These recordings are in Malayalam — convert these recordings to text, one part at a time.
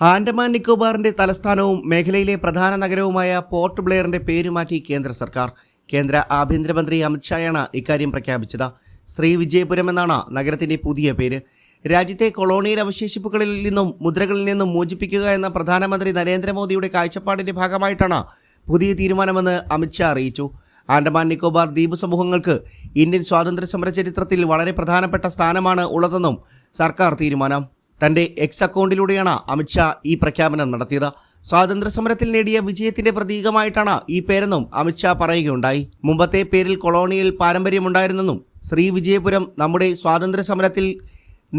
ആൻഡമാൻ നിക്കോബാറിന്റെ തലസ്ഥാനവും മേഖലയിലെ പ്രധാന നഗരവുമായ പോർട്ട് ബ്ലെയറിന്റെ പേരുമാറ്റി കേന്ദ്ര സർക്കാർ. കേന്ദ്ര ആഭ്യന്തരമന്ത്രി അമിത്ഷായാണ് ഇക്കാര്യം പ്രഖ്യാപിച്ചത്. ശ്രീ വിജയപുരം എന്നാണ് നഗരത്തിന്റെ പുതിയ പേര്. രാജ്യത്തെ കൊളോണിയൽ അവശേഷിപ്പുകളിൽ നിന്നും മുദ്രകളിൽ നിന്നും മോചിപ്പിക്കുക എന്ന പ്രധാനമന്ത്രി നരേന്ദ്രമോദിയുടെ കാഴ്ചപ്പാടിന്റെ ഭാഗമായിട്ടാണ് പുതിയ തീരുമാനമെന്ന് അമിത്ഷാ അറിയിച്ചു. ആൻഡമാൻ നിക്കോബാർ ദ്വീപ് സമൂഹങ്ങൾക്ക് ഇന്ത്യൻ സ്വാതന്ത്ര്യ സമര ചരിത്രത്തിൽ വളരെ പ്രധാനപ്പെട്ട സ്ഥാനമാണ് ഉള്ളതെന്നും സർക്കാർ തീരുമാനം. തന്റെ എക്സ് അക്കൗണ്ടിലൂടെയാണ് അമിത്ഷാ ഈ പ്രഖ്യാപനം നടത്തിയത്. സ്വാതന്ത്ര്യ സമരത്തിൽ നേടിയ വിജയത്തിന്റെ പ്രതീകമായിട്ടാണ് ഈ പേരെന്നും അമിത്ഷാ പറയുകയുണ്ടായി. മുമ്പത്തെ പേരിൽ കൊളോണിയൽ പാരമ്പര്യമുണ്ടായിരുന്നെന്നും ശ്രീ വിജയപുരം നമ്മുടെ സ്വാതന്ത്ര്യ സമരത്തിൽ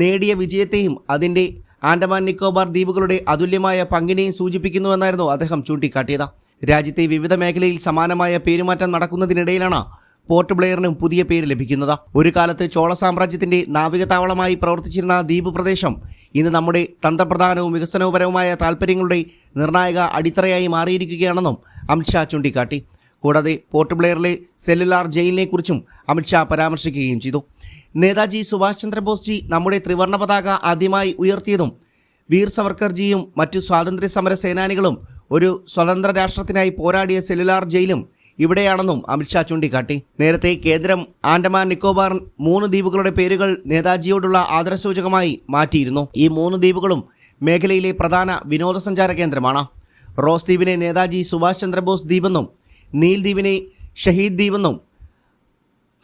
നേടിയ വിജയത്തെയും അതിന്റെ ആൻഡമാൻ നിക്കോബാർ ദ്വീപുകളുടെ അതുല്യമായ പങ്കിനെയും സൂചിപ്പിക്കുന്നുവെന്നായിരുന്നു അദ്ദേഹം ചൂണ്ടിക്കാട്ടിയത്. രാജ്യത്തെ വിവിധ മേഖലയിൽ സമാനമായ പേരുമാറ്റം നടക്കുന്നതിനിടയിലാണ് പോർട്ട് ബ്ലെയറിനും പുതിയ പേര് ലഭിക്കുന്നത്. ഒരു കാലത്ത് ചോള സാമ്രാജ്യത്തിന്റെ നാവിക താവളമായി പ്രവർത്തിച്ചിരുന്ന ദ്വീപ് പ്രദേശം ഇന്ന് നമ്മുടെ തന്ത്രപ്രധാനവും വികസനപരവുമായ താൽപ്പര്യങ്ങളുടെ നിർണായക അടിത്തറയായി മാറിയിരിക്കുകയാണെന്നും അമിത്ഷാ ചൂണ്ടിക്കാട്ടി. കൂടാതെ പോർട്ട് ബ്ലെയറിലെ സെല്ലുലാർ ജയിലിനെക്കുറിച്ചും അമിത്ഷാ പരാമർശിക്കുകയും ചെയ്തു. നേതാജി സുഭാഷ് ചന്ദ്രബോസ്ജി നമ്മുടെ ത്രിവർണ പതാക ആദ്യമായി ഉയർത്തിയതും വീർ സവർക്കർജിയും മറ്റു സ്വാതന്ത്ര്യ സമര സേനാനികളും ഒരു സ്വതന്ത്ര രാഷ്ട്രത്തിനായി പോരാടിയ സെല്ലുലാർ ജയിലും ഇവിടെയാണെന്നും അമിത്ഷാ ചൂണ്ടിക്കാട്ടി. നേരത്തെ കേന്ദ്രം ആൻഡമാൻ നിക്കോബാർ മൂന്ന് ദ്വീപുകളുടെ പേരുകൾ നേതാജിയോടുള്ള ആദരസൂചകമായി മാറ്റിയിരുന്നു. ഈ മൂന്ന് ദ്വീപുകളും മേഖലയിലെ പ്രധാന വിനോദസഞ്ചാര കേന്ദ്രമാണ്. റോസ് ദ്വീപിനെ നേതാജി സുഭാഷ് ചന്ദ്രബോസ് ദ്വീപെന്നും നീൽ ദ്വീപിനെ ഷഹീദ് ദ്വീപെന്നും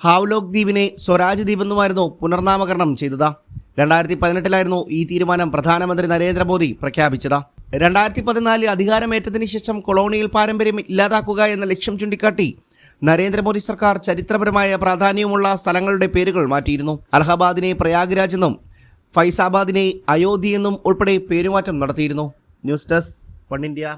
ഹാവ്ലോക് ദ്വീപിനെ സ്വരാജ് ദ്വീപെന്നുമായിരുന്നു പുനർനാമകരണം ചെയ്തത്. രണ്ടായിരത്തി പതിനെട്ടിലായിരുന്നു ഈ തീരുമാനം പ്രധാനമന്ത്രി നരേന്ദ്രമോദി പ്രഖ്യാപിച്ചത്. രണ്ടായിരത്തി പതിനാലിൽ അധികാരമേറ്റതിന് ശേഷം കൊളോണിയൽ പാരമ്പര്യം ഇല്ലാതാക്കുക എന്ന ലക്ഷ്യം ചൂണ്ടിക്കാട്ടി നരേന്ദ്രമോദി സർക്കാർ ചരിത്രപരമായ പ്രാധാന്യമുള്ള സ്ഥലങ്ങളുടെ പേരുകൾ മാറ്റിയിരുന്നു. അലഹബാദിനെ പ്രയാഗ്രാജ് എന്നും ഫൈസാബാദിനെ അയോധ്യ എന്നും ഉൾപ്പെടെ പേരുമാറ്റം നടത്തിയിരുന്നു. News desk one India.